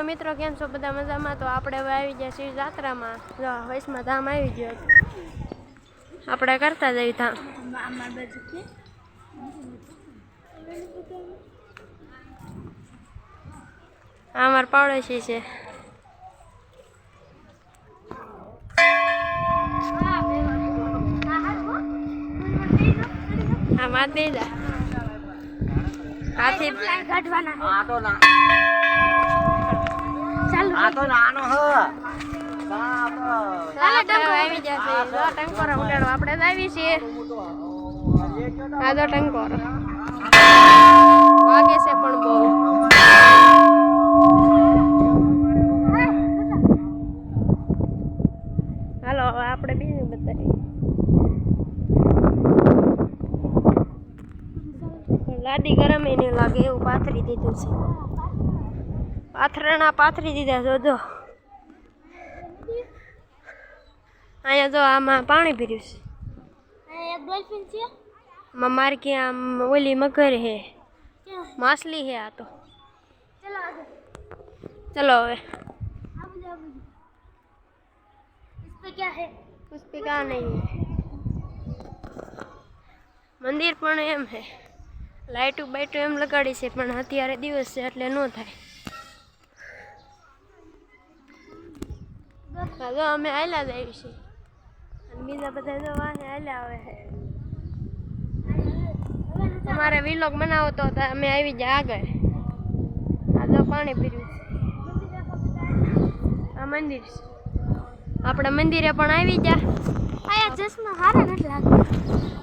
મિત્રો, કેમ છો? બધા મજામાં? તો આપણે હવે આવી ગયા છીએ જાત્રામાં. વૈષ્ણવ ધામ આવી ગયો આપણે કરતા જઈએ ધામ. અમાર પાડોશી છે. હાથી આ તો આ તો નાનો હ. બાપ આપણે આવી ગયા જો ટંકોરો ઉડાડો આપણે જ આવી છીએ. આ તો ટંકોરો વાગે છે પણ બહુ. હાલો હવે આપણે બીજું બતાવીએ. લાદી ગરમ એને લાગે એવું પાથરી દીધું છે. પાથરણા પાથરી દીધા જોજો અહીંયા જો આમાં પાણી ભર્યું છે. મારે કે આમ ઓલી મગર હે માછલી હે આ તો. ચલો હવે. પુસ્તિકા નહીં મંદિર પણ એમ હે લાઇટું બાઇટું એમ લગાડી છે પણ અત્યારે દિવસ છે એટલે ન થાય. હવે અમે હાલ્યા જ આવી છીએ અને બીજા બધા જો વાહે હાલ્યા આવે છે તમારે વિલોગ બનાવો તો તો અમે આવી જાય આગળ. આ જો પાણી પીર્યું છે. આ મંદિર છે. આપણે મંદિરે પણ આવી જા આયા ચશ્મા હારા નથી લાગતા.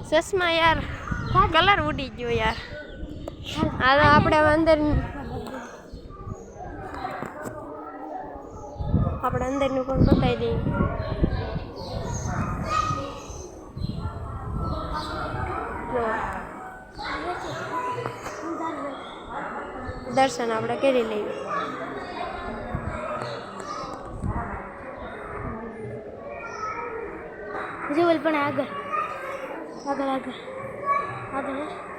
ચશ્મા યાર કલર ઉડી ગયો યાર. આ તો આપણે અંદર આપણે અંદરનું પણ બતાવી દઈએ. દર્શન આપણે કરી લઈએ. જીવલ પણ આગળ. આગળ આગળ. આગળ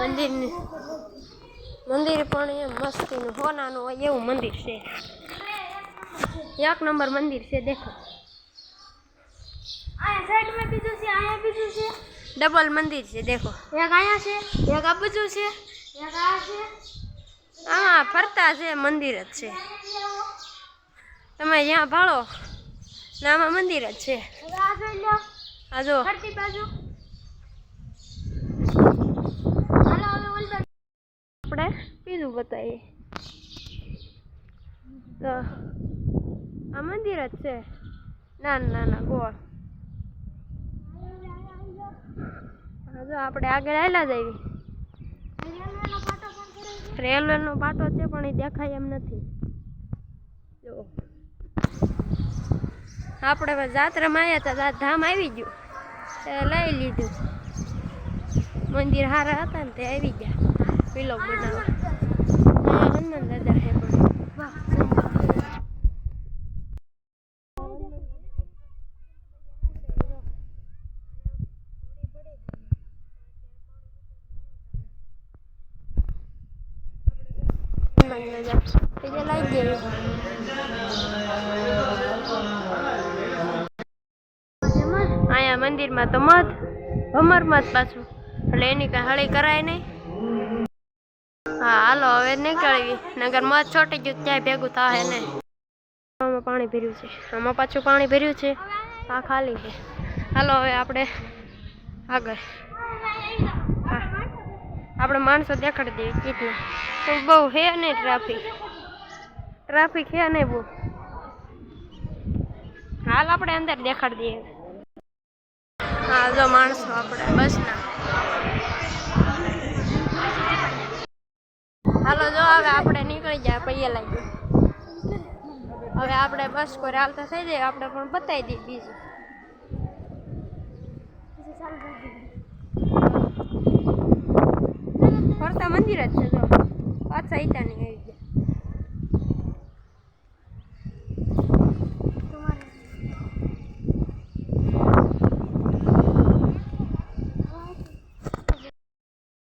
મંદિર મંદિર પણ એમ મસ્તીનું હોનાનું હોય એવું મંદિર છે. એક નંબર મંદિર છે દેખો. અહીંયા સાઈડમાં બીજું છે અહીંયા બીજું છે. ડબલ મંદિર છે દેખો. એક અહીંયા છે એક આ બાજુ છે એક આ છે. આમાં ફરતા છે મંદિર જ છે. તમે જ્યાં ભાળો નામાં મંદિર જ છે. આ જો. ફરતી બાજુ હાલો હવે ઓલી બાજુ આપણે બીજું બતાવીએ તો, આ મંદિર જ છે? નાના નાના ગોળ. હા, જો આપણે આગળ આવેલા જ આવી રેલવેનો પાટો છે, પણ એ દેખાય એમ નથી. જો. આપણે જાત્રામાં આવ્યા હતા ધામ આવી ગયું. લઈ લીધું. મંદિર હારા હતા ને તે આવી ગયા. વિલોગ બનાવવા હા હનુમાન દાદા છે પણ લઈ ગયેલું અહીંયા મંદિરમાં તો મત ભમર મત પાછું. એટલે એની કઈ હળી કરાય નહીં. હા, હાલો, હવે નીકળવી નગર મત છોટી ગયું ત્યાં ભેગું થાય ને. આમાં પાણી ભર્યું છે. આમાં પાછું પાણી ભર્યું છે. આ ખાલી છે. હાલો, હવે આપણે આગળ. આપણે માણસો દેખાડી દઈએ કેટલા બહુ હે નહીં ટ્રાફિક. ટ્રાફિક હે નહીં બહુ. હાલ આપણે અંદર દેખાડી દઈએ. હા, જો માણસો આપણે બસના. હવે આપણે નીકળી જાય પૈયે લાગી હવે આપણે બસ કોઈ હાલતા થઈ જાય, આપણે પણ બતાવી દઈએ બીજું. ફરતા મંદિર જ છે, જો. પાછા ઈટાની આવી ગયા.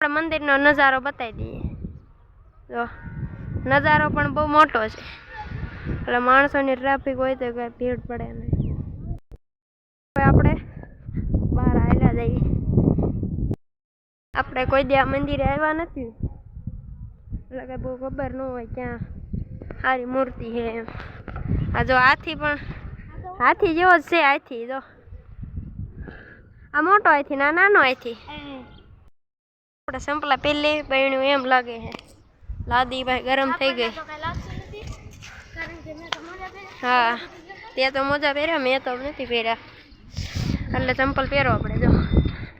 આપણે મંદિરનો નજારો બતાવી દઈએ. જો નજારો પણ બહુ મોટો છે. એટલે માણસોની ટ્રાફિક હોય તો કઈ ભીડ પડે નહીં. હવે આપણે બહાર આવેલા જઈએ. આપણે કોઈ દે મંદિરે આવ્યા નથી. એટલે કંઈ બહુ ખબર ન હોય ક્યાં સારી મૂર્તિ છે એમ. આ જો હાથી પણ હાથી જેવો જ છે હાથી જો. આ મોટો હાથી ના નાનો હાથી. આપણે સંપલા પહેલી બહેણ્યું એમ લાગે છે. લાદી ભાઈ ગરમ થઈ ગઈ. હા તે તો મોજા પહેર્યા મેં તો નથી પહેર્યા. એટલે ચંપલ પહેરો આપણે જો.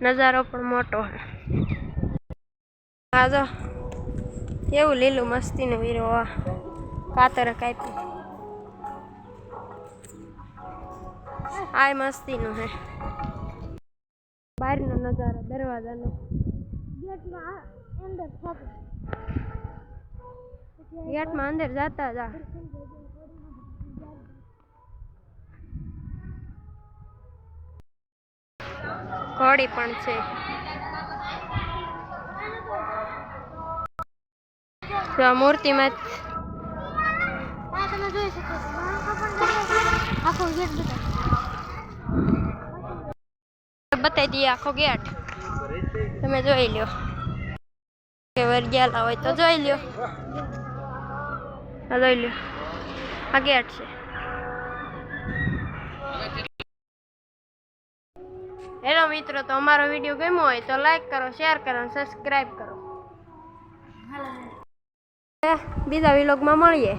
નજારો પણ મોટો હા જો. કેવું લીલું મસ્તીનું વીરો કાતર કાપી આ મસ્તીનું હે બહારનો નજારો દરવાજાનો. ગેટમાં અંદર થાતું ગેટમાં અંદર જતા જા ઘોડી પણ છે જો આ મૂર્તિમાં બતાવી દઈએ આખો ગેટ તમે જોઈ લ્યો કે વર્ગ્યાલા હોય તો જોઈ લ્યો જોઈ લ્યો. આ ગેટ છે. હેલો મિત્રો તો અમારો વીડિયો ગમ્યો હોય તો લાઈક કરો શેર કરો અને સબસ્ક્રાઈબ કરો. બીજા વિલોગમાં મળીએ.